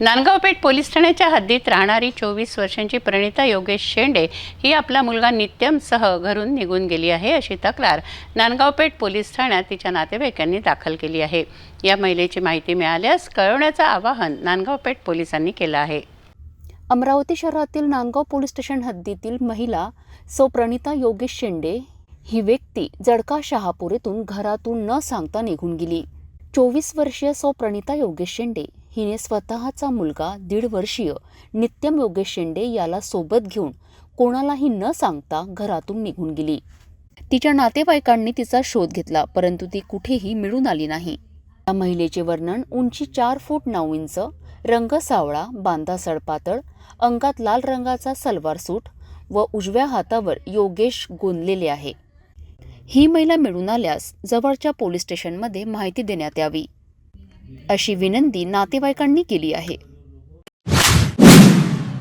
Nandgaon Peth police ठाण्याच्या हद्दीत राहणारी चोवीस वर्षांची प्रणिता योगेश शेंडे ही आपला मुलगा नित्यमसह घरून निघून गेली आहे अशी तक्रार नांदगावपेठ पोलीस ठाण्यात तिच्या नातेवाईकांनी दाखल केली आहे. या महिलेची माहिती मिळाल्यास कळवण्याचं आवाहन नांदगावपेठ पोलिसांनी केलं आहे. अमरावती शहरातील नांदगाव पोलीस स्टेशन हद्दीतील महिला सौ प्रणिता योगेश शेंडे ही व्यक्ती जडका शहापूर येथून घरातून न सांगता निघून गेली. चोवीस वर्षीय सौ प्रणिता योगेश शेंडे हिने स्वतःचा मुलगा दीड वर्षीय नित्यम योगेश शेंडे याला सोबत घेऊन कोणालाही न सांगता घरातून निघून गेली. तिच्या नातेवाईकांनी तिचा शोध घेतला परंतु ती कुठेही मिळून आली नाही. या महिलेचे वर्णन उंची चार फूट नऊ इंच रंग सावळा बांधा सडपातळ अंगात लाल रंगाचा सलवार सूट व उजव्या हातावर योगेश गोंदलेले आहे. ही महिला मिळून आल्यास जवळच्या पोलीस स्टेशनमध्ये माहिती देण्यात यावी. अशी विनंती नातेवाईकांनी केली आहे.